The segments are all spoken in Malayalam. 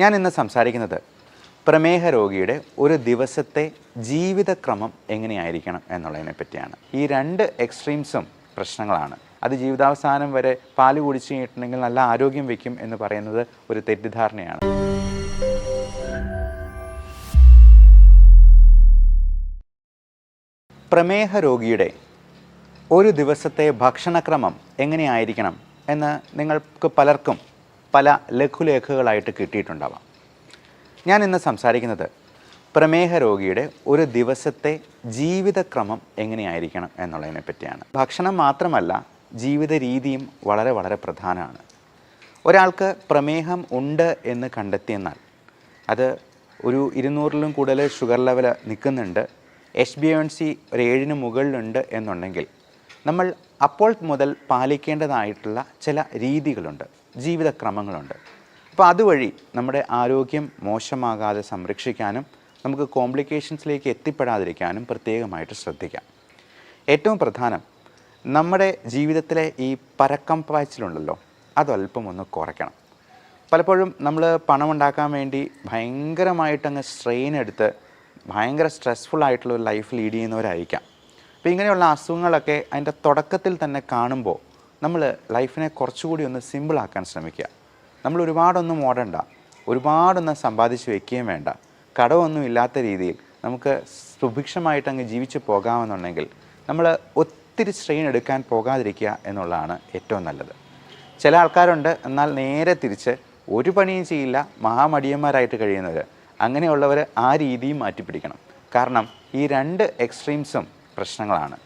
ഞാൻ ഇന്ന് സംസാരിക്കുന്നത് പ്രമേഹ രോഗിയുടെ ഒരു ദിവസത്തെ ജീവിതക്രമം എങ്ങനെയായിരിക്കണം എന്നുള്ളതിനെ പറ്റിയാണ്. ഈ രണ്ട് എക്സ്ട്രീംസും പ്രശ്നങ്ങളാണ്. അത് ജീവിതാവസാനം വരെ പാൽ കുടിച്ചു കഴിഞ്ഞിട്ടുണ്ടെങ്കിൽ നല്ല ആരോഗ്യം വയ്ക്കും എന്ന് പറയുന്നത് ഒരു തെറ്റിദ്ധാരണയാണ്. പ്രമേഹ രോഗിയുടെ ഒരു ദിവസത്തെ ഭക്ഷണക്രമം എങ്ങനെയായിരിക്കണം എന്ന് നിങ്ങൾക്ക് പലർക്കും പല ലഘുലേഖകളായിട്ട് കിട്ടിയിട്ടുണ്ടാവാം. ഞാൻ ഇന്ന് സംസാരിക്കുന്നത് പ്രമേഹ രോഗിയുടെ ഒരു ദിവസത്തെ ജീവിതക്രമം എങ്ങനെയായിരിക്കണം എന്നുള്ളതിനെ പറ്റിയാണ്. ഭക്ഷണം മാത്രമല്ല ജീവിത രീതിയും വളരെ വളരെ പ്രധാനമാണ്. ഒരാൾക്ക് പ്രമേഹം ഉണ്ട് എന്ന് കണ്ടെത്തിയെന്നാൽ അത് ഒരു ഇരുന്നൂറിലും കൂടുതൽ ഷുഗർ ലെവൽ നിൽക്കുന്നുണ്ട് എച്ച് ബി എൻ സി ഒരു ഏഴിന് മുകളിലുണ്ട് എന്നുണ്ടെങ്കിൽ നമ്മൾ അപ്പോൾ മുതൽ പാലിക്കേണ്ടതായിട്ടുള്ള ചില രീതികളുണ്ട്. ജീവിതക്രമങ്ങളുണ്ട്. അപ്പോൾ അതുവഴി നമ്മുടെ ആരോഗ്യം മോശമാകാതെ സംരക്ഷിക്കാനും നമുക്ക് കോംപ്ലിക്കേഷൻസിലേക്ക് എത്തിപ്പെടാതിരിക്കാനും പ്രത്യേകമായിട്ട് ശ്രദ്ധിക്കാം. ഏറ്റവും പ്രധാനം നമ്മുടെ ജീവിതത്തിലെ ഈ പരക്കം പാച്ചിലുണ്ടല്ലോ അതല്പം ഒന്ന് കുറയ്ക്കണം. പലപ്പോഴും നമ്മൾ പണം ഉണ്ടാക്കാൻ വേണ്ടി ഭയങ്കരമായിട്ടങ്ങ് സ്ട്രെയിൻ എടുത്ത് ഭയങ്കര സ്ട്രെസ്ഫുൾ ആയിട്ടുള്ള ഒരു ലൈഫ് ലീഡ് ചെയ്യുന്നവരായിരിക്കാം. അപ്പോൾ ഇങ്ങനെയുള്ള അസുഖങ്ങളൊക്കെ അതിന്റെ തുടക്കത്തിൽ തന്നെ കാണുമ്പോൾ നമ്മൾ ലൈഫിനെ കുറച്ചുകൂടി ഒന്ന് സിമ്പിളാക്കാൻ ശ്രമിക്കുക. നമ്മൾ ഒരുപാടൊന്നും ഓടണ്ട. ഒരുപാടൊന്നും സമ്പാദിച്ച് വെക്കുകയും വേണ്ട. കടമൊന്നും ഇല്ലാത്ത രീതിയിൽ നമുക്ക് സുഭിക്ഷമായിട്ട് അങ്ങ് ജീവിച്ച് പോകാമെന്നുണ്ടെങ്കിൽ നമ്മൾ ഒത്തിരി സ്ട്രെയിൻ എടുക്കാൻ പോകാതിരിക്കുക എന്നുള്ളതാണ് ഏറ്റവും നല്ലത്. ചില ആൾക്കാരുണ്ട് എന്നാൽ നേരെ തിരിച്ച് ഒരു പണിയും ചെയ്യില്ല മഹാമടിയന്മാരായിട്ട് കഴിയുന്നവർ അങ്ങനെയുള്ളവർ ആ രീതിയും മാറ്റിപ്പിടിക്കണം. കാരണം ഈ രണ്ട് എക്സ്ട്രീംസും പ്രശ്നങ്ങളാണ്.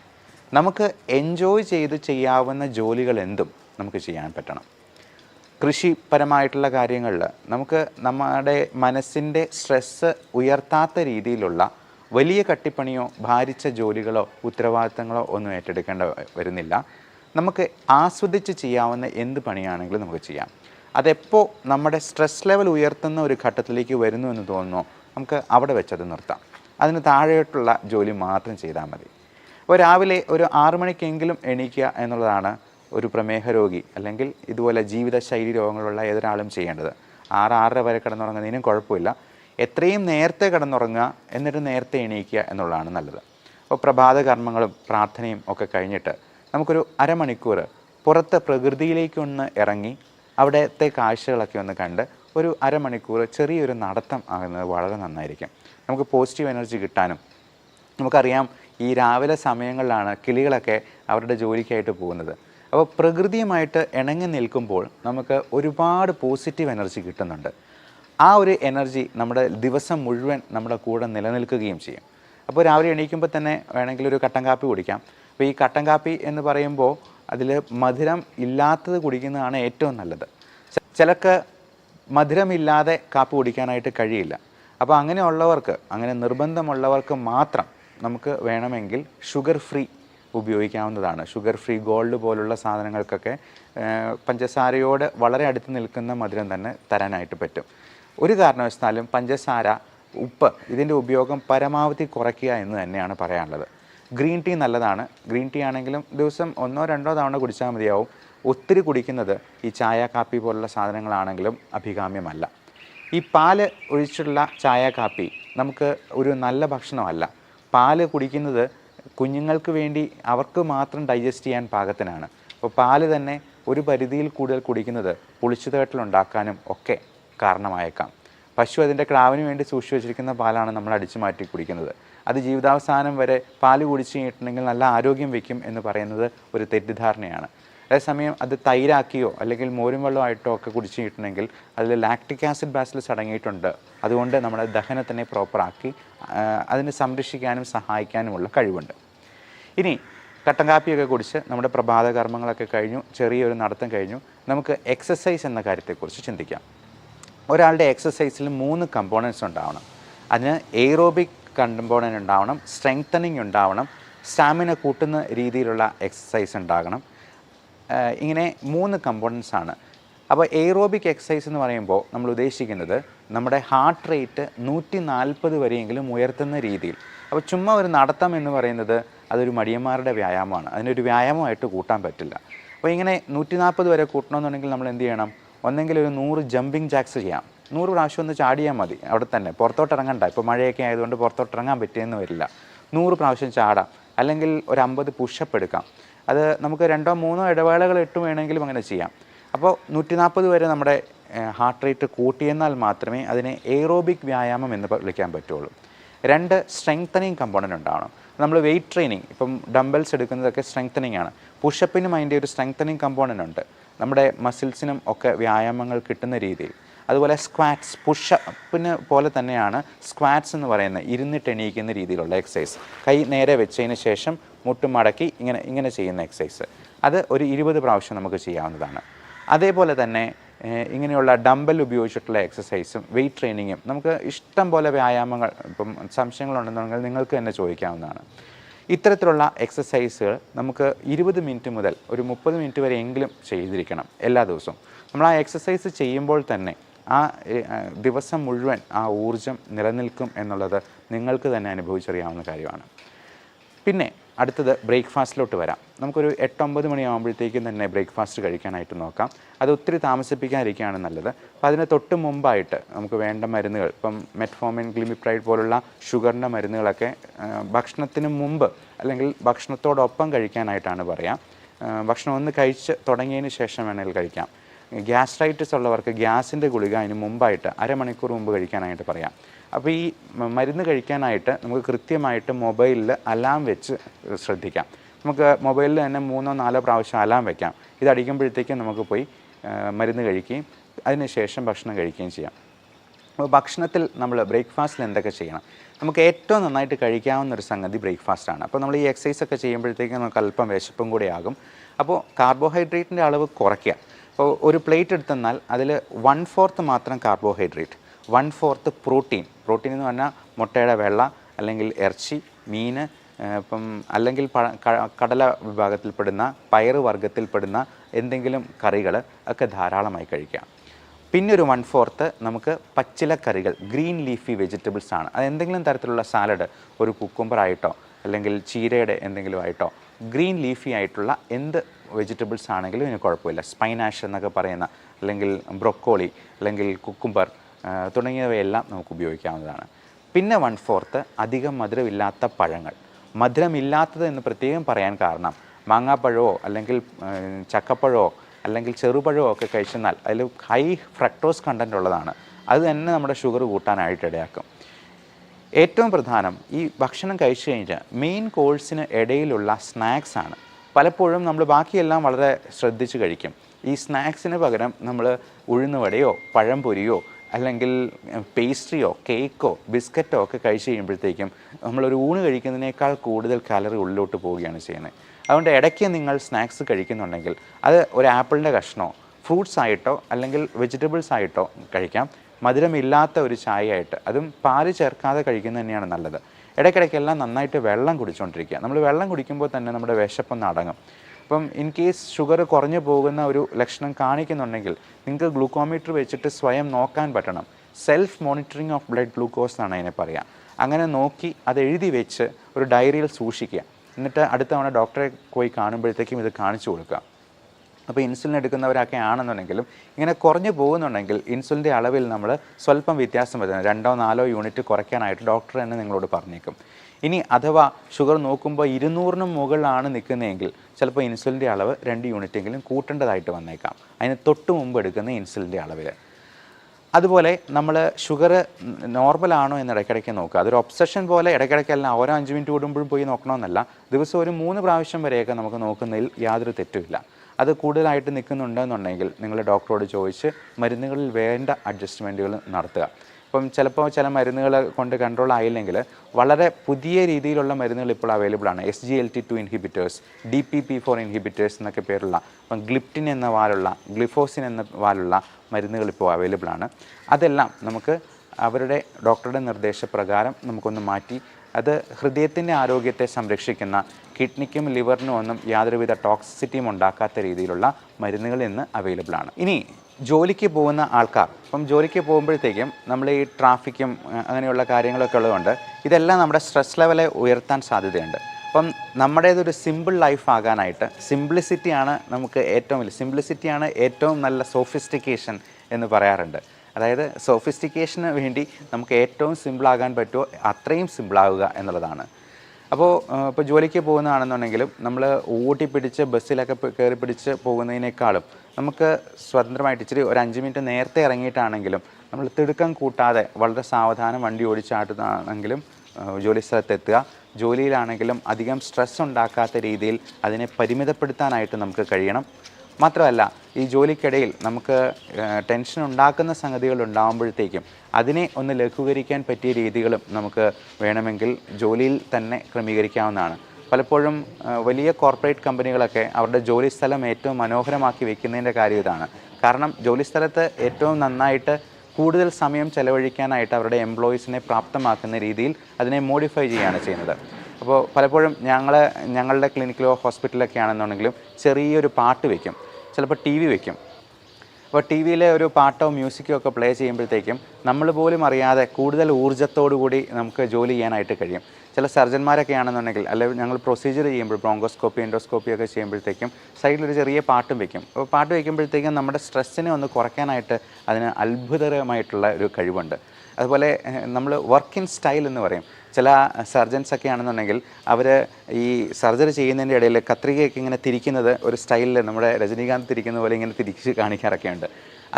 നമുക്ക് എൻജോയ് ചെയ്ത് ചെയ്യാവുന്ന ജോലികൾ എന്തും നമുക്ക് ചെയ്യാൻ പറ്റണം. കൃഷിപരമായിട്ടുള്ള കാര്യങ്ങളിൽ നമുക്ക് നമ്മുടെ മനസ്സിന്റെ സ്ട്രെസ്സ് ഉയർത്താത്ത രീതിയിലുള്ള വലിയ കട്ടിപ്പണിയോ ഭാരിച്ച ജോലികളോ ഉത്തരവാദിത്തങ്ങളോ ഒന്നും ഏറ്റെടുക്കേണ്ട വരുന്നില്ല. നമുക്ക് ആസ്വദിച്ച് ചെയ്യാവുന്ന എന്ത് പണിയാണെങ്കിലും നമുക്ക് ചെയ്യാം. അതെപ്പോൾ നമ്മുടെ സ്ട്രെസ് ലെവൽ ഉയർത്തുന്ന ഒരു ഘട്ടത്തിലേക്ക് വരുന്നു എന്ന് തോന്നുന്നു നമുക്ക് അവിടെ വെച്ചത് നിർത്താം. അതിന് താഴെയായിട്ടുള്ള ജോലി മാത്രം ചെയ്താൽ മതി. അപ്പോൾ രാവിലെ ഒരു ആറു മണിക്കെങ്കിലും എണീക്കുക എന്നുള്ളതാണ് ഒരു പ്രമേഹ രോഗി അല്ലെങ്കിൽ ഇതുപോലെ ജീവിതശൈലി രോഗങ്ങളുള്ള ഏതൊരാളും ചെയ്യേണ്ടത്. ആറ് ആറര വരെ കിടന്നുറങ്ങുന്നതിനും കുഴപ്പമില്ല. എത്രയും നേരത്തെ കിടന്നുറങ്ങുക എന്നിട്ട് നേരത്തെ എണീക്കുക എന്നുള്ളതാണ് നല്ലത്. അപ്പോൾ പ്രഭാത കർമ്മങ്ങളും പ്രാർത്ഥനയും ഒക്കെ കഴിഞ്ഞിട്ട് നമുക്കൊരു അരമണിക്കൂർ പുറത്ത് പ്രകൃതിയിലേക്കൊന്ന് ഇറങ്ങി അവിടുത്തെ കാഴ്ചകളൊക്കെ ഒന്ന് കണ്ട് ഒരു അരമണിക്കൂർ ചെറിയൊരു നടത്തം ആകുന്നത് വളരെ നന്നായിരിക്കും. നമുക്ക് പോസിറ്റീവ് എനർജി കിട്ടാനും നമുക്കറിയാം ഈ രാവിലെ സമയങ്ങളിലാണ് കിളികളൊക്കെ അവരുടെ ജോലിക്കായിട്ട് പോകുന്നത്. അപ്പോൾ പ്രകൃതിയുമായിട്ട് ഇണങ്ങി നിൽക്കുമ്പോൾ നമുക്ക് ഒരുപാട് പോസിറ്റീവ് എനർജി കിട്ടുന്നുണ്ട്. ആ ഒരു എനർജി നമ്മുടെ ദിവസം മുഴുവൻ നമ്മുടെ കൂടെ നിലനിൽക്കുകയും ചെയ്യും. അപ്പോൾ രാവിലെ എണീക്കുമ്പോൾ തന്നെ വേണമെങ്കിൽ ഒരു കട്ടൻ കാപ്പി കുടിക്കാം. അപ്പോൾ ഈ കട്ടൻ കാപ്പി എന്ന് പറയുമ്പോൾ അതിൽ മധുരം ഇല്ലാത്തത് കുടിക്കുന്നതാണ് ഏറ്റവും നല്ലത്. ചിലക്ക് മധുരമില്ലാതെ കാപ്പി കുടിക്കാനായിട്ട് കഴിയില്ല. അപ്പോൾ അങ്ങനെയുള്ളവർക്ക് അങ്ങനെ നിർബന്ധമുള്ളവർക്ക് മാത്രം നമുക്ക് വേണമെങ്കിൽ ഷുഗർ ഫ്രീ ഉപയോഗിക്കാവുന്നതാണ്. ഷുഗർ ഫ്രീ ഗോൾഡ് പോലുള്ള സാധനങ്ങൾക്കൊക്കെ പഞ്ചസാരയോട് വളരെ അടുത്ത് നിൽക്കുന്ന മധുരം തന്നെ തരാനായിട്ട് പറ്റും. ഒരു കാരണവശാലും പഞ്ചസാര ഉപ്പ് ഇതിന്റെ ഉപയോഗം പരമാവധി കുറയ്ക്കുക എന്ന് തന്നെയാണ് പറയാനുള്ളത്. ഗ്രീൻ ടീ നല്ലതാണ്. ഗ്രീൻ ടീ ആണെങ്കിലും ദിവസം ഒന്നോ രണ്ടോ തവണ കുടിച്ചാൽ മതിയാവും. ഒത്തിരി കുടിക്കുന്നത് ഈ ചായ കാപ്പി പോലുള്ള സാധനങ്ങളാണെങ്കിലും അഭികാമ്യമല്ല. ഈ പാൽ ഒഴിച്ചുള്ള ചായ കാപ്പി നമുക്ക് ഒരു നല്ല ഭക്ഷണമല്ല. പാൽ കുടിക്കുന്നത് കുഞ്ഞുങ്ങൾക്ക് വേണ്ടി അവർക്ക് മാത്രം ഡൈജസ്റ്റ് ചെയ്യാൻ പാകത്തിനാണ്. അപ്പോൾ പാൽ തന്നെ ഒരു പരിധിയിൽ കൂടുതൽ കുടിക്കുന്നത് പുളിച്ചുതേട്ടലുണ്ടാക്കാനും ഒക്കെ കാരണമായേക്കാം. പശു അതിന്റെ ക്ലാവിന് വേണ്ടി സൂക്ഷിച്ചു വെച്ചിരിക്കുന്ന പാലാണ് നമ്മൾ അടിച്ചു മാറ്റി കുടിക്കുന്നത്. അത് ജീവിതാവസാനം വരെ പാൽ കുടിച്ചു കഴിഞ്ഞിട്ടുണ്ടെങ്കിൽ നല്ല ആരോഗ്യം വയ്ക്കും എന്ന് പറയുന്നത് ഒരു തെറ്റിദ്ധാരണയാണ്. അതേസമയം അത് തൈരാക്കിയോ അല്ലെങ്കിൽ മോരും വെള്ളമായിട്ടോ ഒക്കെ കുടിച്ചു കിട്ടണമെങ്കിൽ അതിൽ ലാക്ടിക് ആസിഡ് ബാസിലസ് അടങ്ങിയിട്ടുണ്ട്. അതുകൊണ്ട് നമ്മുടെ ദഹനത്തിനെ പ്രോപ്പറാക്കി അതിനെ സംരക്ഷിക്കാനും സഹായിക്കാനുമുള്ള കഴിവുണ്ട്. ഇനി കട്ടൻ കാപ്പിയൊക്കെ കുടിച്ച് നമ്മുടെ പ്രഭാത കർമ്മങ്ങളൊക്കെ കഴിഞ്ഞു ചെറിയൊരു നടത്തം കഴിഞ്ഞു നമുക്ക് എക്സസൈസ് എന്ന കാര്യത്തെക്കുറിച്ച് ചിന്തിക്കാം. ഒരാളുടെ എക്സസൈസിൽ മൂന്ന് കമ്പോണൻസ് ഉണ്ടാവണം. അതിന് എയ്റോബിക് കമ്പോണന്റ് ഉണ്ടാവണം സ്ട്രെങ്തനിങ് ഉണ്ടാവണം സ്റ്റാമിന കൂട്ടുന്ന രീതിയിലുള്ള എക്സസൈസ് ഉണ്ടാകണം. ഇങ്ങനെ മൂന്ന് കമ്പോണൻസ് ആണ്. അപ്പോൾ എയ്റോബിക് എക്സസൈസ് എന്ന് പറയുമ്പോൾ നമ്മൾ ഉദ്ദേശിക്കുന്നത് നമ്മുടെ ഹാർട്ട് റേറ്റ് നൂറ്റി നാൽപ്പത് വരെയെങ്കിലും ഉയർത്തുന്ന രീതിയിൽ. അപ്പോൾ ചുമ്മാ ഒരു നടത്തം എന്ന് പറയുന്നത് അതൊരു മടിയന്മാരുടെ വ്യായാമമാണ്. അതിനൊരു വ്യായാമമായിട്ട് കൂട്ടാൻ പറ്റില്ല. അപ്പോൾ ഇങ്ങനെ നൂറ്റി നാൽപ്പത് വരെ കൂട്ടണമെന്നുണ്ടെങ്കിൽ നമ്മൾ എന്ത് ചെയ്യണം? ഒന്നെങ്കിൽ ഒരു നൂറ് ജമ്പിങ് ജാക്സ് ചെയ്യാം. നൂറ് പ്രാവശ്യം ഒന്ന് ചാടിയാൽ മതി. അവിടെ തന്നെ. പുറത്തോട്ട് ഇറങ്ങണ്ട. ഇപ്പോൾ മഴയൊക്കെ ആയതുകൊണ്ട് പുറത്തോട്ട് ഇറങ്ങാൻ പറ്റിയെന്ന് വരില്ല. നൂറ് പ്രാവശ്യം ചാടാം. അല്ലെങ്കിൽ ഒരു അമ്പത് പുഷപ്പ് എടുക്കാം. അത് നമുക്ക് രണ്ടോ മൂന്നോ ഇടവേളകൾ ഇട്ട് വേണമെങ്കിലും അങ്ങനെ ചെയ്യാം. അപ്പോൾ നൂറ്റി നാൽപ്പത് വരെ നമ്മുടെ ഹാർട്ട് റേറ്റ് കൂട്ടിയെന്നാൽ മാത്രമേ അതിനെ എയ്റോബിക് വ്യായാമം എന്ന് വിളിക്കാൻ പറ്റുള്ളൂ. രണ്ട് സ്ട്രെങ്തനിങ് കമ്പോണന്റ് ഉണ്ടാവണം. നമ്മൾ വെയിറ്റ് ട്രെയിനിങ് ഇപ്പം ഡംബൽസ് എടുക്കുന്നതൊക്കെ സ്ട്രെങ്തനിങ് ആണ്. പുഷപ്പിനും അതിന്റെ ഒരു സ്ട്രെങ്തനിങ് കമ്പോണന്റ് ഉണ്ട്. നമ്മുടെ മസിൽസിനും ഒക്കെ വ്യായാമങ്ങൾ കിട്ടുന്ന രീതിയിൽ. അതുപോലെ സ്ക്വാറ്റ്സ് പുഷപ്പിന് പോലെ തന്നെയാണ് സ്ക്വാറ്റ്സ് എന്ന് പറയുന്നത് ഇരുന്നിട്ട് എണീക്കുന്ന രീതിയിലുള്ള എക്സസൈസ് കൈ നേരെ വെച്ചതിന് ശേഷം മുട്ടും മടക്കി ഇങ്ങനെ ഇങ്ങനെ ചെയ്യുന്ന എക്സസൈസ് അത് ഒരു ഇരുപത് പ്രാവശ്യം നമുക്ക് ചെയ്യാവുന്നതാണ്. അതേപോലെ തന്നെ ഇങ്ങനെയുള്ള ഡമ്പൽ ഉപയോഗിച്ചിട്ടുള്ള എക്സസൈസും വെയിറ്റ് ട്രെയിനിങ്ങും നമുക്ക് ഇഷ്ടം പോലെ വ്യായാമങ്ങൾ ഇപ്പം സംശയങ്ങളുണ്ടെന്നുണ്ടെങ്കിൽ നിങ്ങൾക്ക് തന്നെ ചോദിക്കാവുന്നതാണ്. ഇത്തരത്തിലുള്ള എക്സസൈസുകൾ നമുക്ക് ഇരുപത് മിനിറ്റ് മുതൽ ഒരു മുപ്പത് മിനിറ്റ് വരെ എങ്കിലും ചെയ്തിരിക്കണം എല്ലാ ദിവസവും. നമ്മൾ ആ എക്സസൈസ് ചെയ്യുമ്പോൾ തന്നെ ആ ദിവസം മുഴുവൻ ആ ഊർജം നിലനിൽക്കും എന്നുള്ളത് നിങ്ങൾക്ക് തന്നെ അനുഭവിച്ചറിയാവുന്ന കാര്യമാണ്. പിന്നെ അടുത്തത് ബ്രേക്ക്ഫാസ്റ്റിലോട്ട് വരാം. നമുക്കൊരു എട്ടൊമ്പത് മണിയാകുമ്പോഴത്തേക്കും തന്നെ ബ്രേക്ക്ഫാസ്റ്റ് കഴിക്കാനായിട്ട് നോക്കാം. അത് ഒത്തിരി താമസിപ്പിക്കാതിരിക്കുകയാണ് നല്ലത്. അപ്പോൾ അതിന് തൊട്ട് മുമ്പായിട്ട് നമുക്ക് വേണ്ട മരുന്നുകൾ ഇപ്പം മെറ്റ്ഫോമിൻ ഗ്ലിമിപ്രൈഡ് പോലുള്ള ഷുഗറിന്റെ മരുന്നുകളൊക്കെ ഭക്ഷണത്തിന് മുമ്പ് അല്ലെങ്കിൽ ഭക്ഷണത്തോടൊപ്പം കഴിക്കാനായിട്ടാണ് പറയാം. ഭക്ഷണം ഒന്ന് കഴിച്ച് തുടങ്ങിയതിന് ശേഷം വേണമെങ്കിൽ കഴിക്കാം. ഗ്യാസ്ട്രൈറ്റിസ് ഉള്ളവർക്ക് ഗ്യാസിന്റെ ഗുളിക അതിന് മുമ്പായിട്ട് അരമണിക്കൂർ മുമ്പ് കഴിക്കാനായിട്ട് പറയാം. അപ്പോൾ ഈ മരുന്ന് കഴിക്കാനായിട്ട് നമുക്ക് കൃത്യമായിട്ട് മൊബൈലിൽ അലാം വെച്ച് ശ്രദ്ധിക്കാം. നമുക്ക് മൊബൈലിൽ തന്നെ മൂന്നോ നാലോ പ്രാവശ്യം അലാം വെക്കാം. അടിക്കുമ്പോഴത്തേക്കും നമുക്ക് പോയി മരുന്ന് കഴിക്കുകയും അതിനുശേഷം ഭക്ഷണം കഴിക്കുകയും ചെയ്യാം. അപ്പോൾ ഭക്ഷണത്തിൽ നമ്മൾ ബ്രേക്ക്ഫാസ്റ്റിൽ എന്തൊക്കെ ചെയ്യണം? നമുക്ക് ഏറ്റവും നന്നായിട്ട് കഴിക്കാവുന്ന ഒരു സംഗതി ബ്രേക്ക്ഫാസ്റ്റാണ് അപ്പോൾ നമ്മൾ ഈ എക്സസൈസ് ഒക്കെ ചെയ്യുമ്പോഴത്തേക്കും നമുക്ക് അല്പം വിശപ്പും കൂടെ ആകും. അപ്പോൾ കാർബോഹൈഡ്രേറ്റിന്റെ അളവ് കുറയ്ക്കുക. അപ്പോൾ ഒരു പ്ലേറ്റ് എടുത്തെന്നാൽ അതിൽ വൺ ഫോർത്ത് മാത്രം carbohydrate one fourth protein protein എന്ന് പറഞ്ഞാൽ മുട്ടയുടെ വെള്ള അല്ലെങ്കിൽ ഇറച്ചി മീൻ ഇപ്പം അല്ലെങ്കിൽ കടല വിഭാഗത്തിൽപ്പെടുന്ന പയറ് വർഗത്തിൽപ്പെടുന്ന എന്തെങ്കിലും കറികൾ ഒക്കെ ധാരാളമായി കഴിക്കാം. പിന്നെ ഒരു വൺ ഫോർത്ത് നമുക്ക് പച്ചിലക്കറികൾ ഗ്രീൻ ലീഫി വെജിറ്റബിൾസ് ആണ്. അത് എന്തെങ്കിലും തരത്തിലുള്ള സാലഡ് ഒരു കുക്കുംബർ ആയിട്ടോ അല്ലെങ്കിൽ ചീരയുടെ എന്തെങ്കിലും ആയിട്ടോ ഗ്രീൻ ലീഫി ആയിട്ടുള്ള എന്ത് വെജിറ്റബിൾസ് ആണെങ്കിലും ഇതിന് കുഴപ്പമില്ല. സ്പൈനാഷ് എന്നൊക്കെ പറയുന്ന അല്ലെങ്കിൽ ബ്രൊക്കോളി അല്ലെങ്കിൽ കുക്കുംബർ തുടങ്ങിയവയെല്ലാം നമുക്ക് ഉപയോഗിക്കാവുന്നതാണ്. പിന്നെ വൺ ഫോർത്ത് അധികം മധുരമില്ലാത്ത പഴങ്ങൾ. മധുരമില്ലാത്തത് എന്ന് പ്രത്യേകം പറയാൻ കാരണം മാങ്ങാപ്പഴമോ അല്ലെങ്കിൽ ചക്കപ്പഴമോ അല്ലെങ്കിൽ ചെറുപഴമോ ഒക്കെ കഴിച്ചെന്നാൽ അതിൽ ഹൈ ഫ്രക്ടോസ് കണ്ടന്റ് ഉള്ളതാണ്. അത് തന്നെ നമ്മുടെ ഷുഗർ കൂട്ടാനായിട്ട് ഇടയാക്കും. ഏറ്റവും പ്രധാനം ഈ ഭക്ഷണം കഴിച്ചു കഴിഞ്ഞാൽ മെയിൻ കോഴ്സിന് ഇടയിലുള്ള സ്നാക്സ് ആണ്. പലപ്പോഴും നമ്മൾ ബാക്കിയെല്ലാം വളരെ ശ്രദ്ധിച്ച് കഴിക്കും. ഈ സ്നാക്സിന് പകരം നമ്മൾ ഉഴുന്നുവടയോ പഴംപൊരിയോ അല്ലെങ്കിൽ പേസ്ട്രിയോ കേക്കോ ബിസ്ക്കറ്റോ ഒക്കെ കഴിച്ച് കഴിയുമ്പോഴത്തേക്കും നമ്മളൊരു ഊണ് കഴിക്കുന്നതിനേക്കാൾ കൂടുതൽ കാലറി ഉള്ളിലോട്ട് പോവുകയാണ് ചെയ്യുന്നത്. അതുകൊണ്ട് ഇടയ്ക്ക് നിങ്ങൾ സ്നാക്സ് കഴിക്കുന്നുണ്ടെങ്കിൽ അത് ഒരു ആപ്പിളിന്റെ കഷ്ണോ ഫ്രൂട്ട്സ് ആയിട്ടോ അല്ലെങ്കിൽ വെജിറ്റബിൾസ് ആയിട്ടോ കഴിക്കാം. മധുരമില്ലാത്ത ഒരു ചായയായിട്ട്. അതും പാൽ ചേർക്കാതെ കഴിക്കുന്നത് തന്നെയാണ് നല്ലത്. ഇടയ്ക്കിടയ്ക്കെല്ലാം നന്നായിട്ട് വെള്ളം കുടിച്ചുകൊണ്ടിരിക്കുക നമ്മൾ വെള്ളം കുടിക്കുമ്പോൾ തന്നെ നമ്മുടെ വിശപ്പൊന്ന് അടങ്ങും. അപ്പം ഇൻ കേസ് ഷുഗർ കുറഞ്ഞു പോകുന്ന ഒരു ലക്ഷണം കാണിക്കുന്നുണ്ടെങ്കിൽ നിങ്ങൾക്ക് ഗ്ലൂക്കോമീറ്റർ വെച്ചിട്ട് സ്വയം നോക്കാൻ പറ്റണം. Self monitoring of blood glucose എന്നാണ് അതിനെ പറയുക അങ്ങനെ നോക്കി അത് എഴുതി വെച്ച് ഒരു ഡയറിയിൽ സൂക്ഷിക്കുക. എന്നിട്ട് അടുത്ത തവണ ഡോക്ടറെ പോയി കാണുമ്പോഴത്തേക്കും ഇത് കാണിച്ചു കൊടുക്കുക. അപ്പോൾ ഇൻസുലിൻ എടുക്കുന്നവരൊക്കെ ആണെന്നുണ്ടെങ്കിലും ഇങ്ങനെ കുറഞ്ഞു പോകുന്നുണ്ടെങ്കിൽ ഇൻസുലിന്റെ അളവിൽ നമ്മൾ സ്വല്പം വ്യത്യാസം വരുന്നത് രണ്ടോ നാലോ യൂണിറ്റ് കുറയ്ക്കാനായിട്ട് ഡോക്ടർ തന്നെ നിങ്ങളോട് പറഞ്ഞേക്കും. ഇനി അഥവാ ഷുഗർ നോക്കുമ്പോൾ ഇരുന്നൂറിന് മുകളിലാണ് നിൽക്കുന്നതെങ്കിൽ ചിലപ്പോൾ ഇൻസുലിന്റെ അളവ് രണ്ട് യൂണിറ്റെങ്കിലും കൂട്ടേണ്ടതായിട്ട് വന്നേക്കാം. അതിന് തൊട്ട് മുമ്പ് എടുക്കുന്ന ഇൻസുലിന്റെ അളവിൽ അതുപോലെ നമ്മൾ ഷുഗർ നോർമലാണോ എന്ന് ഇടയ്ക്കിടയ്ക്ക് നോക്കുക. അതൊരു ഒബ്സഷൻ പോലെ ഇടയ്ക്കിടയ്ക്കെല്ലാം ഓരോ അഞ്ച് മിനിറ്റ് കൂടുമ്പോഴും പോയി നോക്കണമെന്നല്ല ദിവസം ഒരു മൂന്ന് പ്രാവശ്യം വരെയൊക്കെ നമുക്ക് നോക്കുന്നതിൽ യാതൊരു തെറ്റുമില്ല. അത് കൂടുതലായിട്ട് നിൽക്കുന്നുണ്ടെന്നുണ്ടെങ്കിൽ നിങ്ങൾ ഡോക്ടറോട് ചോദിച്ച് മരുന്നുകളിൽ വേണ്ട അഡ്ജസ്റ്റ്മെന്റുകൾ നടത്തുക. ഇപ്പം ചിലപ്പോൾ ചില മരുന്നുകൾ കൊണ്ട് കൺട്രോൾ ആയില്ലെങ്കിൽ വളരെ പുതിയ രീതിയിലുള്ള മരുന്നുകൾ ഇപ്പോൾ അവൈലബിൾ ആണ്. S G L T two inhibitors D P P four inhibitors എന്നൊക്കെ പേരുള്ള ഇപ്പം ഗ്ലിപ്റ്റിൻ എന്ന വാലുള്ള ഗ്ലിഫോസിൻ എന്ന വാലുള്ള മരുന്നുകൾ ഇപ്പോൾ അവൈലബിൾ ആണ്. അതെല്ലാം നമുക്ക് അവരുടെ ഡോക്ടറുടെ നിർദ്ദേശപ്രകാരം നമുക്കൊന്ന് മാറ്റി അത് ഹൃദയത്തിന്റെ ആരോഗ്യത്തെ സംരക്ഷിക്കുന്ന കിഡ്നിക്കും ലിവറിനും ഒന്നും യാതൊരുവിധ ടോക്സിസിറ്റിയും ഉണ്ടാക്കാത്ത രീതിയിലുള്ള മരുന്നുകൾ ഇന്ന് അവൈലബിൾ ആണ്. ഇനി ജോലിക്ക് പോകുന്ന ആൾക്കാർ ഇപ്പം ജോലിക്ക് പോകുമ്പോഴത്തേക്കും നമ്മൾ ഈ ട്രാഫിക്കും അങ്ങനെയുള്ള കാര്യങ്ങളൊക്കെ ഉള്ളതുകൊണ്ട് ഇതെല്ലാം നമ്മുടെ സ്ട്രെസ് ലെവലെ ഉയർത്താൻ സാധ്യതയുണ്ട്. അപ്പം നമ്മുടേതൊരു സിമ്പിൾ ലൈഫ് ആകാനായിട്ട് സിംപ്ലിസിറ്റിയാണ് നമുക്ക് ഏറ്റവും വലിയ സിംപ്ലിസിറ്റിയാണ് ഏറ്റവും നല്ല സോഫിസ്റ്റിക്കേഷൻ എന്ന് പറയാറുണ്ട്. അതായത് സോഫിസ്റ്റിക്കേഷന് വേണ്ടി നമുക്ക് ഏറ്റവും സിമ്പിളാകാൻ പറ്റുമോ അത്രയും സിമ്പിളാവുക എന്നുള്ളതാണ്. അപ്പോൾ ഇപ്പോൾ ജോലിക്ക് പോകുന്നതാണെന്നുണ്ടെങ്കിലും നമ്മൾ ഊട്ടി പിടിച്ച് ബസ്സിലൊക്കെ കയറി പിടിച്ച് പോകുന്നതിനേക്കാളും നമുക്ക് സ്വതന്ത്രമായിട്ട് ഇച്ചിരി ഒരു അഞ്ച് മിനിറ്റ് നേരത്തെ ഇറങ്ങിയിട്ടാണെങ്കിലും നമ്മൾ തിടുക്കം കൂട്ടാതെ വളരെ സാവധാനം വണ്ടി ഓടിച്ചാട്ടുന്നതാണെങ്കിലും ജോലി സ്ഥലത്തെത്തുക. ജോലിയിലാണെങ്കിലും അധികം സ്ട്രെസ് ഉണ്ടാക്കാത്ത രീതിയിൽ അതിനെ പരിമിതപ്പെടുത്താനായിട്ട് നമുക്ക് കഴിയണം. മാത്രമല്ല ഈ ജോലിക്കിടയിൽ നമുക്ക് ടെൻഷൻ ഉണ്ടാക്കുന്ന സംഗതികൾ ഉണ്ടാകുമ്പോഴത്തേക്കും അതിനെ ഒന്ന് ലഘൂകരിക്കാൻ പറ്റിയ രീതികളും നമുക്ക് വേണമെങ്കിൽ ജോലിയിൽ തന്നെ ക്രമീകരിക്കാവുന്നതാണ്. പലപ്പോഴും വലിയ കോർപ്പറേറ്റ് കമ്പനികളൊക്കെ അവരുടെ ജോലി സ്ഥലം ഏറ്റവും മനോഹരമാക്കി വെക്കുന്നതിന്റെ കാര്യം ഇതാണ്. കാരണം ജോലി സ്ഥലത്ത് ഏറ്റവും നന്നായിട്ട് കൂടുതൽ സമയം ചെലവഴിക്കാനായിട്ട് അവരുടെ എംപ്ലോയീസിനെ പ്രാപ്തമാക്കുന്ന രീതിയിൽ അതിനെ മോഡിഫൈ ചെയ്യുകയാണ് ചെയ്യുന്നത്. അപ്പോൾ പലപ്പോഴും ഞങ്ങൾ ഞങ്ങളുടെ ക്ലിനിക്കിലോ ഹോസ്പിറ്റലൊക്കെ ആണെന്നുണ്ടെങ്കിലും ചെറിയൊരു പാട്ട് വെക്കും. ചിലപ്പോൾ ടി വി വയ്ക്കും അപ്പോൾ ടി വിയിലെ ഒരു പാട്ടോ മ്യൂസിക്കോ ഒക്കെ പ്ലേ ചെയ്യുമ്പോഴത്തേക്കും നമ്മൾ പോലും അറിയാതെ കൂടുതൽ ഊർജത്തോടു കൂടി നമുക്ക് ജോലി ചെയ്യാനായിട്ട് കഴിയും. ചില സർജന്മാരൊക്കെ ആണെന്നുണ്ടെങ്കിൽ അല്ലെങ്കിൽ ഞങ്ങൾ പ്രൊസീജിയർ ചെയ്യുമ്പോൾ ബ്രോങ്കോസ്കോപ്പി എൻഡോസ്കോപ്പി ഒക്കെ ചെയ്യുമ്പോഴത്തേക്കും സൈഡിലൊരു ചെറിയ പാട്ടും വയ്ക്കും അപ്പോൾ പാട്ട് വയ്ക്കുമ്പോഴത്തേക്കും നമ്മുടെ സ്ട്രെസ്സിനെ ഒന്ന് കുറയ്ക്കാനായിട്ട് അതിന് അത്ഭുതകരമായിട്ടുള്ള ഒരു കഴിവുണ്ട്. അതുപോലെ നമ്മൾ വർക്കിംഗ് സ്റ്റൈൽ എന്ന് പറയും. ചില സർജൻസ് ഒക്കെ ആണെന്നുണ്ടെങ്കിൽ അവർ ഈ സർജറി ചെയ്യുന്നതിന്റെ ഇടയിൽ കത്രികയൊക്കെ ഇങ്ങനെ തിരിക്കുന്നത് ഒരു സ്റ്റൈലിൽ നമ്മുടെ രജനീകാന്ത് തിരിക്കുന്ന പോലെ ഇങ്ങനെ തിരിച്ച് കാണിക്കാറൊക്കെ ഉണ്ട്.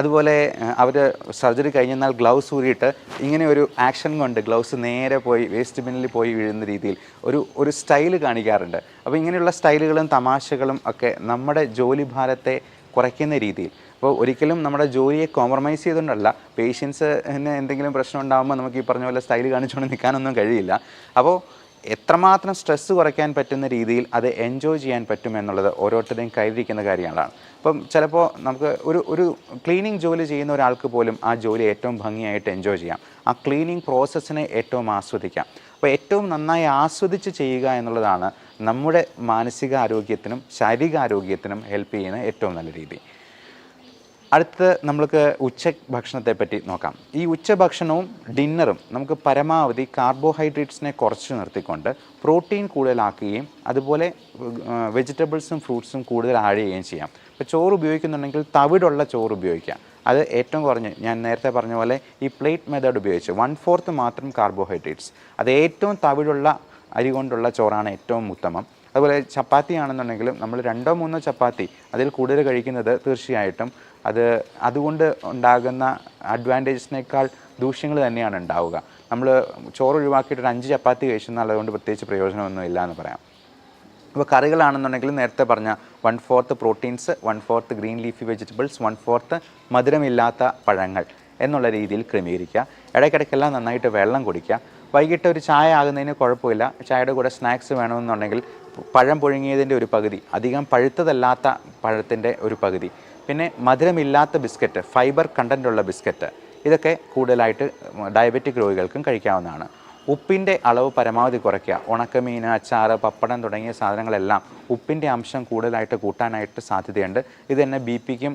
അതുപോലെ അവർ സർജറി കഴിഞ്ഞെന്നാൽ ഗ്ലൗസ് ഊരിയിട്ട് ഇങ്ങനെ ഒരു ആക്ഷൻ കൊണ്ട് ഗ്ലൗസ് നേരെ പോയി വേസ്റ്റ് ബിന്നിൽ പോയി വീഴുന്ന രീതിയിൽ ഒരു ഒരു സ്റ്റൈൽ കാണിക്കാറുണ്ട്. അപ്പോൾ ഇങ്ങനെയുള്ള സ്റ്റൈലുകളും തമാശകളും ഒക്കെ നമ്മുടെ ജോലി ഭാരത്തെ കുറയ്ക്കുന്ന രീതിയിൽ അപ്പോൾ ഒരിക്കലും നമ്മുടെ ജോലിയെ കോംപ്രമൈസ് ചെയ്തുകൊണ്ടല്ല പേഷ്യൻസിന് എന്തെങ്കിലും പ്രശ്നം ഉണ്ടാകുമ്പോൾ നമുക്ക് ഈ പറഞ്ഞ പോലെ സ്റ്റൈൽ കാണിച്ചുകൊണ്ട് നിൽക്കാനൊന്നും കഴിയില്ല. അപ്പോൾ എത്രമാത്രം സ്ട്രെസ്സ് കുറയ്ക്കാൻ പറ്റുന്ന രീതിയിൽ അത് എൻജോയ് ചെയ്യാൻ പറ്റും എന്നുള്ളത് ഓരോരുത്തരുടെയും കയ്യിലിരിക്കുന്ന കാര്യങ്ങളാണ്. അപ്പം ചിലപ്പോൾ നമുക്ക് ഒരു ഒരു ക്ലീനിങ് ജോലി ചെയ്യുന്ന ഒരാൾക്ക് പോലും ആ ജോലി ഏറ്റവും ഭംഗിയായിട്ട് എൻജോയ് ചെയ്യാം. ആ ക്ലീനിങ് പ്രോസസ്സിനെ ഏറ്റവും ആസ്വദിക്കാം. അപ്പോൾ ഏറ്റവും നന്നായി ആസ്വദിച്ച് ചെയ്യുക എന്നുള്ളതാണ് നമ്മുടെ മാനസികാരോഗ്യത്തിനും ശാരീരികാരോഗ്യത്തിനും ഹെൽപ്പ് ചെയ്യുന്ന ഏറ്റവും നല്ല രീതി. അടുത്ത് നമ്മൾക്ക് ഉച്ച ഭക്ഷണത്തെ പറ്റി നോക്കാം. ഈ ഉച്ച ഭക്ഷണവും ഡിന്നറും നമുക്ക് പരമാവധി കാർബോഹൈഡ്രേറ്റ്സിനെ കുറച്ച് നിർത്തിക്കൊണ്ട് പ്രോട്ടീൻ കൂടുതലാക്കുകയും അതുപോലെ വെജിറ്റബിൾസും ഫ്രൂട്ട്സും കൂടുതൽ ആഡ് ചെയ്യുകയും ചെയ്യാം. ഇപ്പോൾ ചോറ് ഉപയോഗിക്കുന്നുണ്ടെങ്കിൽ തവിടുള്ള ചോറ് ഉപയോഗിക്കാം അത് ഏറ്റവും കുറഞ്ഞ് ഞാൻ നേരത്തെ പറഞ്ഞ പോലെ ഈ പ്ലേറ്റ് മെത്തേഡ് ഉപയോഗിച്ച് വൺ ഫോർത്ത് മാത്രം കാർബോഹൈഡ്രേറ്റ്സ്. അത് ഏറ്റവും തവിടുള്ള അരി കൊണ്ടുള്ള ചോറാണ് ഏറ്റവും ഉത്തമം. അതുപോലെ ചപ്പാത്തി ആണെന്നുണ്ടെങ്കിലും നമ്മൾ രണ്ടോ മൂന്നോ ചപ്പാത്തി അതിൽ കൂടുതൽ കഴിക്കുന്നത് തീർച്ചയായിട്ടും അത് അതുകൊണ്ട് ഉണ്ടാകുന്ന അഡ്വാന്റേജസിനേക്കാൾ ദൂഷ്യങ്ങൾ തന്നെയാണ് ഉണ്ടാവുക. നമ്മൾ ചോറ് ഒഴിവാക്കിയിട്ട് ഒരു അഞ്ച് ചപ്പാത്തി കഴിച്ചെന്നുള്ളതുകൊണ്ട് പ്രത്യേകിച്ച് പ്രയോജനമൊന്നും ഇല്ല എന്ന് പറയാം. അപ്പോൾ കറികളാണെന്നുണ്ടെങ്കിൽ നേരത്തെ പറഞ്ഞ one fourth proteins one fourth green leafy vegetables one fourth മധുരമില്ലാത്ത പഴങ്ങൾ എന്നുള്ള രീതിയിൽ ക്രമീകരിക്കുക. ഇടയ്ക്കിടയ്ക്കെല്ലാം നന്നായിട്ട് വെള്ളം കുടിക്കുക. വൈകിട്ട് ഒരു ചായ ആകുന്നതിന് കുഴപ്പമില്ല. ചായയുടെ കൂടെ സ്നാക്സ് വേണമെന്നുണ്ടെങ്കിൽ പഴം പുഴുങ്ങിയതിന്റെ ഒരു പകുതി അധികം പഴുത്തതല്ലാത്ത പഴത്തിന്റെ ഒരു പകുതി പിന്നെ മധുരമില്ലാത്ത ബിസ്ക്കറ്റ് ഫൈബർ കണ്ടന്റുള്ള ബിസ്ക്കറ്റ് ഇതൊക്കെ കൂടുതലായിട്ട് ഡയബറ്റിക് രോഗികൾക്കും കഴിക്കാവുന്നതാണ്. ഉപ്പിന്റെ അളവ് പരമാവധി കുറയ്ക്കുക. ഉണക്കമീൻ അച്ചാർ പപ്പടം തുടങ്ങിയ സാധനങ്ങളെല്ലാം ഉപ്പിന്റെ അംശം കൂടുതലായിട്ട് കൂട്ടാനായിട്ട് സാധ്യതയുണ്ട്. ഇത് തന്നെ ബി പിക്കും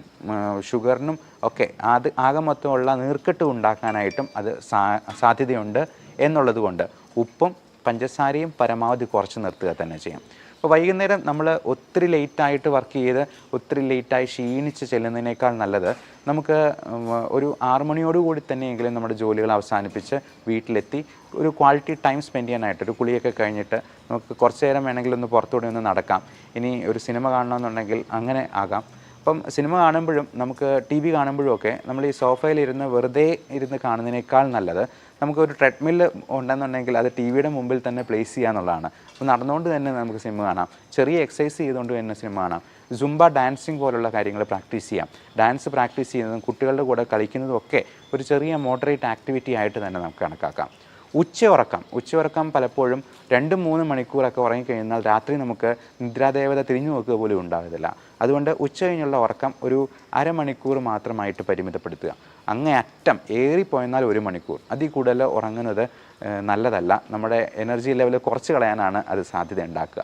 ഷുഗറിനും ഒക്കെ അത് ആകെ മൊത്തമുള്ള നീർക്കെട്ട് ഉണ്ടാക്കാനായിട്ടും അത് സാധ്യതയുണ്ട്. എന്നുള്ളത് കൊണ്ട് ഉപ്പും പഞ്ചസാരയും പരമാവധി കുറച്ച് നിർത്തുക തന്നെ ചെയ്യാം. അപ്പോൾ വൈകുന്നേരം നമ്മൾ ഒത്തിരി ലേറ്റായിട്ട് വർക്ക് ചെയ്ത് ഒത്തിരി ലേറ്റായി ക്ഷീണിച്ച് ചെല്ലുന്നതിനേക്കാൾ നല്ലത് നമുക്ക് ഒരു ആറു മണിയോടുകൂടി തന്നെയെങ്കിലും നമ്മുടെ ജോലികൾ അവസാനിപ്പിച്ച് വീട്ടിലെത്തി ഒരു ക്വാളിറ്റി ടൈം സ്പെൻഡ് ചെയ്യാനായിട്ട് ഒരു കുളിയൊക്കെ കഴിഞ്ഞിട്ട് നമുക്ക് കുറച്ച് നേരം വേണമെങ്കിൽ ഒന്ന് പുറത്തുകൂടി ഒന്ന് നടക്കാം. ഇനി ഒരു സിനിമ കാണണമെന്നുണ്ടെങ്കിൽ അങ്ങനെ ആകാം. അപ്പം സിനിമ കാണുമ്പോഴും നമുക്ക് ടി വി കാണുമ്പോഴും ഒക്കെ നമ്മൾ ഈ സോഫയിൽ ഇരുന്ന് വെറുതെ ഇരുന്ന് കാണുന്നതിനേക്കാൾ നല്ലത് നമുക്കൊരു ട്രെഡ്മില്ല് ഉണ്ടെന്നുണ്ടെങ്കിൽ അത് ടി വിയുടെ മുമ്പിൽ തന്നെ പ്ലേസ് ചെയ്യുക എന്നുള്ളതാണ്. അപ്പോൾ നടന്നുകൊണ്ട് തന്നെ നമുക്ക് സിനിമ കാണാം. ചെറിയ എക്സസൈസ് ചെയ്തുകൊണ്ട് തന്നെ സിനിമ കാണാം. സുംബ ഡാൻസിങ് പോലുള്ള കാര്യങ്ങൾ പ്രാക്ടീസ് ചെയ്യാം. ഡാൻസ് പ്രാക്ടീസ് ചെയ്യുന്നതും കുട്ടികളുടെ കൂടെ കളിക്കുന്നതും ഒക്കെ ഒരു ചെറിയ മോഡറേറ്റ് ആക്ടിവിറ്റി ആയിട്ട് തന്നെ നമുക്ക് കണക്കാക്കാം. ഉച്ചയുറക്കം. ഉച്ചയുറക്കം പലപ്പോഴും രണ്ട് മൂന്ന് മണിക്കൂറൊക്കെ ഉറങ്ങിക്കഴിഞ്ഞാൽ രാത്രി നമുക്ക് നിദ്രാദേവത തിരിഞ്ഞു നോക്കുക പോലും ഉണ്ടാകത്തില്ല. അതുകൊണ്ട് ഉച്ച കഴിഞ്ഞുള്ള ഉറക്കം ഒരു അരമണിക്കൂർ മാത്രമായിട്ട് പരിമിതപ്പെടുത്തുക. അങ്ങേ അറ്റം ഏറിപ്പോയെന്നാൽ ഒരു മണിക്കൂർ. അതിൽ കൂടുതൽ ഉറങ്ങുന്നത് നല്ലതല്ല. നമ്മുടെ എനർജി ലെവൽ കുറച്ച് കളയാനാണ് അത് സാധ്യത ഉണ്ടാക്കുക.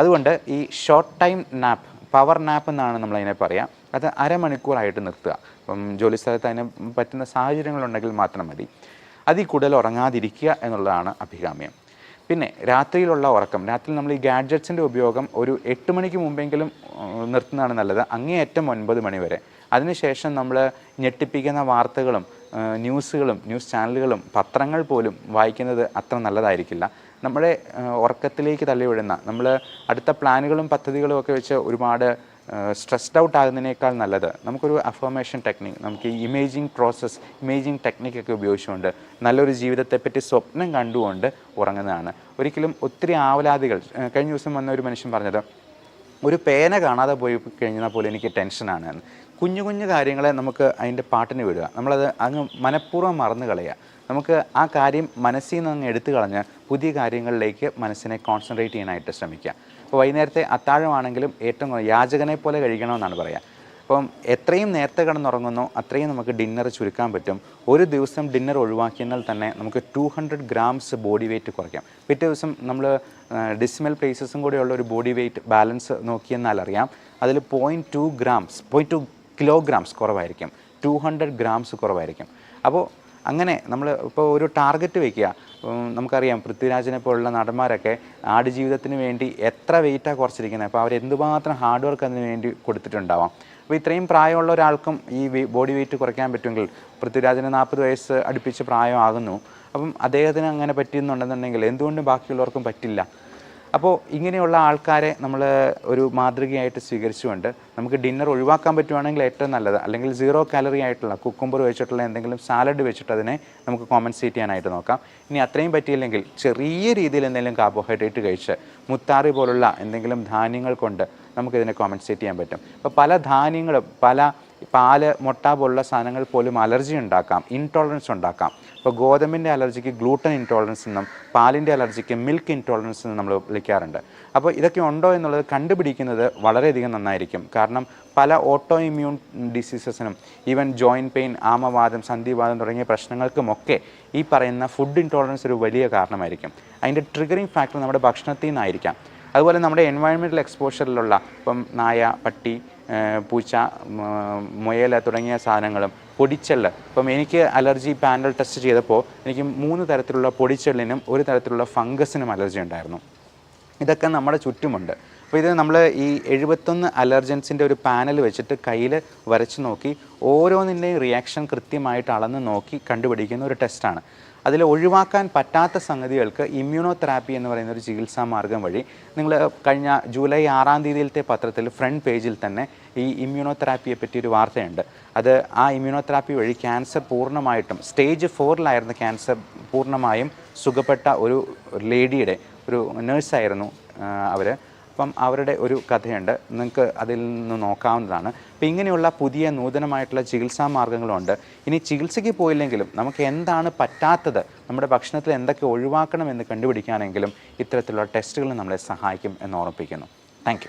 അതുകൊണ്ട് ഈ short time nap power nap എന്നാണ് നമ്മളതിനെ പറയുക അത് അരമണിക്കൂറായിട്ട് നിർത്തുക. ഇപ്പം ജോലി സ്ഥലത്ത് അതിന് പറ്റുന്ന സാഹചര്യങ്ങളുണ്ടെങ്കിൽ മാത്രം മതി. അതിൽ കൂടുതൽ ഉറങ്ങാതിരിക്കുക എന്നുള്ളതാണ് അഭികാമ്യം. പിന്നെ രാത്രിയിലുള്ള ഉറക്കം രാത്രി നമ്മൾ ഈ ഗാഡ്ജറ്റ്സിന്റെ ഉപയോഗം ഒരു എട്ട് മണിക്ക് മുമ്പെങ്കിലും നിർത്തുന്നതാണ് നല്ലത്. അങ്ങേയറ്റം ഒൻപത് മണി വരെ. അതിനുശേഷം നമ്മൾ ഞെട്ടിപ്പിക്കുന്ന വാർത്തകളും ന്യൂസുകളും ന്യൂസ് ചാനലുകളും പത്രങ്ങൾ പോലും വായിക്കുന്നത് അത്ര നല്ലതായിരിക്കില്ല. നമ്മുടെ ഉറക്കത്തിലേക്ക് തള്ളിവിടുന്ന നമ്മൾ അടുത്ത പ്ലാനുകളും പദ്ധതികളും ഒക്കെ വെച്ച് ഒരുപാട് സ്ട്രെസ്ഡ് ഔട്ട് ആകുന്നതിനേക്കാൾ നല്ലത്. നമുക്കൊരു അഫർമേഷൻ ടെക്നിക് നമുക്ക് ഈ ഇമേജിംഗ് പ്രോസസ്സ് ഇമേജിങ് ടെക്നിക്കൊക്കെ ഉപയോഗിച്ചുകൊണ്ട് നല്ലൊരു ജീവിതത്തെപ്പറ്റി സ്വപ്നം കണ്ടുകൊണ്ട് ഉറങ്ങുന്നതാണ്. ഒരിക്കലും ഒത്തിരി ആവലാതികൾ. കഴിഞ്ഞ ദിവസം വന്ന ഒരു മനുഷ്യൻ പറഞ്ഞത് ഒരു പേന കാണാതെ പോയി കഴിഞ്ഞാൽ പോലും എനിക്ക് ടെൻഷനാണ്. കുഞ്ഞു കുഞ്ഞു കാര്യങ്ങളെ നമുക്ക് അതിന്റെ പാട്ടിന് വിടുക. നമ്മളത് അങ്ങ് മനഃപൂർവം മറന്നു കളയുക. നമുക്ക് ആ കാര്യം മനസ്സിൽ നിന്ന് അങ്ങ് എടുത്തു കളഞ്ഞ് പുതിയ കാര്യങ്ങളിലേക്ക് മനസ്സിനെ കോൺസെൻട്രേറ്റ് ചെയ്യാനായിട്ട് ശ്രമിക്കുക. അപ്പോൾ വൈകുന്നേരത്തെ അത്താഴമാണെങ്കിലും ഏറ്റവും യാചകനെ പോലെ കഴിക്കണമെന്നാണ് പറയുക അപ്പം എത്രയും നേരത്തെ കിടന്നുറങ്ങുന്നോ അത്രയും നമുക്ക് ഡിന്നർ ചുരുക്കാൻ പറ്റും. ഒരു ദിവസം ഡിന്നർ ഒഴിവാക്കിയാൽ തന്നെ നമുക്ക് two hundred grams body weight കുറയ്ക്കാം. പിറ്റേ ദിവസം നമ്മൾ ഡിസിമൽ പ്ലേസസും കൂടെയുള്ള ഒരു ബോഡി വെയിറ്റ് ബാലൻസ് നോക്കിയെന്നാൽ അറിയാം. അതിൽ point two grams point two kilograms കുറവായിരിക്കും. ടു ഹൺഡ്രഡ് ഗ്രാംസ് കുറവായിരിക്കും. അപ്പോൾ അങ്ങനെ നമ്മൾ ഇപ്പോൾ ഒരു ടാർഗറ്റ് വയ്ക്കുക. നമുക്കറിയാം പൃഥ്വിരാജിനെ പോലുള്ള നടന്മാരൊക്കെ ആടുജീവിതത്തിന് വേണ്ടി എത്ര വെയിറ്റാണ് കുറച്ചിരിക്കുന്നത്. അപ്പോൾ അവർ എന്തുമാത്രം ഹാർഡ് വർക്ക് അതിന് വേണ്ടി കൊടുത്തിട്ടുണ്ടാവാം. അപ്പോൾ ഇത്രയും പ്രായമുള്ള ഒരാൾക്കും ഈ ബോഡി വെയിറ്റ് കുറയ്ക്കാൻ പറ്റുമെങ്കിൽ പൃഥ്വിരാജിന് നാൽപ്പത് വയസ്സ് അടുപ്പിച്ച് പ്രായമാകുന്നു. അപ്പം അദ്ദേഹത്തിന് അങ്ങനെ പറ്റിയെന്നുണ്ടെന്നുണ്ടെങ്കിൽ എന്തുകൊണ്ടും ബാക്കിയുള്ളവർക്കും പറ്റില്ല. അപ്പോൾ ഇങ്ങനെയുള്ള ആൾക്കാരെ നമ്മൾ ഒരു മാതൃകയായിട്ട് സ്വീകരിച്ചുകൊണ്ട് നമുക്ക് ഡിന്നർ ഒഴിവാക്കാൻ പറ്റുവാണെങ്കിൽ ഏറ്റവും നല്ലത്. അല്ലെങ്കിൽ സീറോ കാലറി ആയിട്ടുള്ള കുക്കുംബർ വെച്ചിട്ടുള്ള എന്തെങ്കിലും സാലഡ് വെച്ചിട്ട് അതിനെ നമുക്ക് കോമ്പൻസേറ്റ് ചെയ്യാനായിട്ട് നോക്കാം. ഇനി അത്രയും പറ്റിയില്ലെങ്കിൽ ചെറിയ രീതിയിൽ എന്തെങ്കിലും കാർബോഹൈഡ്രേറ്റ് കഴിച്ച് മുത്താറി പോലുള്ള എന്തെങ്കിലും ധാന്യങ്ങൾ കൊണ്ട് നമുക്കിതിനെ കോമ്പൻസേറ്റ് ചെയ്യാൻ പറ്റും. അപ്പോൾ പല ധാന്യങ്ങളും പല പാൽ മുട്ട പോലുള്ള സാധനങ്ങൾ പോലും അലർജി ഉണ്ടാക്കാം ഇൻടോളറൻസ് ഉണ്ടാക്കാം. ഇപ്പോൾ ഗോതമ്പിന്റെ അലർജിക്ക് ഗ്ലൂട്ടൻ ഇൻടോളറൻസ് എന്നും പാലിന്റെ അലർജിക്ക് മിൽക്ക് ഇൻടോളറൻസ് എന്നും നമ്മൾ വിളിക്കാറുണ്ട്. അപ്പോൾ ഇതൊക്കെ ഉണ്ടോ എന്നുള്ളത് കണ്ടുപിടിക്കുന്നത് വളരെയധികം നന്നായിരിക്കും. കാരണം പല ഓട്ടോ ഇമ്മ്യൂൺ ഡിസീസസിനും ഈവൻ ജോയിന്റ് പെയിൻ ആമവാദം സന്ധിവാദം തുടങ്ങിയ പ്രശ്നങ്ങൾക്കുമൊക്കെ ഈ പറയുന്ന ഫുഡ് ഇൻടോളറൻസ് ഒരു വലിയ കാരണമായിരിക്കും. അതിന്റെ ട്രിഗറിങ് ഫാക്ടർ നമ്മുടെ ഭക്ഷണത്തിൽ നിന്നായിരിക്കാം. അതുപോലെ നമ്മുടെ എൻവയൺമെന്റൽ എക്സ്പോഷറിലുള്ള ഇപ്പം നായ പട്ടി പൂച്ച മുയൽ തുടങ്ങിയ സാധനങ്ങളും പൊടിച്ചെള്ള്. ഇപ്പം എനിക്ക് അലർജി പാനൽ ടെസ്റ്റ് ചെയ്തപ്പോൾ എനിക്ക് മൂന്ന് തരത്തിലുള്ള പൊടിച്ചെള്ളിനും ഒരു തരത്തിലുള്ള ഫംഗസിനും അലർജി ഉണ്ടായിരുന്നു. ഇതൊക്കെ നമ്മുടെ ചുറ്റുമുണ്ട്. അപ്പോൾ ഇത് നമ്മൾ ഈ എഴുപത്തൊന്ന് അലർജൻസിന്റെ ഒരു പാനൽ വെച്ചിട്ട് കയ്യിൽ വരച്ച് നോക്കി ഓരോന്നിന്റെയും റിയാക്ഷൻ കൃത്യമായിട്ട് അളന്ന് നോക്കി കണ്ടുപിടിക്കുന്ന ഒരു ടെസ്റ്റാണ് അതിൽ ഒഴിവാക്കാൻ പറ്റാത്ത സംഗതികൾക്ക് ഇമ്മ്യൂണോ തെറാപ്പി എന്ന് പറയുന്ന ഒരു ചികിത്സാ മാർഗം വഴി നിങ്ങൾ കഴിഞ്ഞ ജൂലൈ ആറാം തീയതിയിലത്തെ പത്രത്തിൽ ഫ്രണ്ട് പേജിൽ തന്നെ ഈ ഇമ്മ്യൂണോതെറാപ്പിയെ പറ്റി ഒരു വാർത്തയുണ്ട്. അത് ആ ഇമ്മ്യൂണോ തെറാപ്പി വഴി ക്യാൻസർ പൂർണമായിട്ടും സ്റ്റേജ് ഫോറിലായിരുന്ന ക്യാൻസർ പൂർണമായും സുഖപ്പെട്ട ഒരു ലേഡിയുടെ ഒരു നേഴ്സായിരുന്നു അവർ അപ്പം അവരുടെ ഒരു കഥയുണ്ട്. നിങ്ങൾക്ക് അതിൽ നിന്ന് നോക്കാവുന്നതാണ്. അപ്പം ഇങ്ങനെയുള്ള പുതിയ നൂതനമായിട്ടുള്ള ചികിത്സാ മാർഗങ്ങളുണ്ട് ഇനി ചികിത്സയ്ക്ക് പോയില്ലെങ്കിലും നമുക്ക് എന്താണ് പറ്റാത്തത്? നമ്മുടെ ഭക്ഷണത്തിൽ എന്തൊക്കെ ഒഴിവാക്കണം എന്ന് കണ്ടുപിടിക്കാനെങ്കിലും ഇത്തരത്തിലുള്ള ടെസ്റ്റുകൾ നമ്മളെ സഹായിക്കും എന്ന് ഓർമ്മിപ്പിക്കുന്നു. താങ്ക്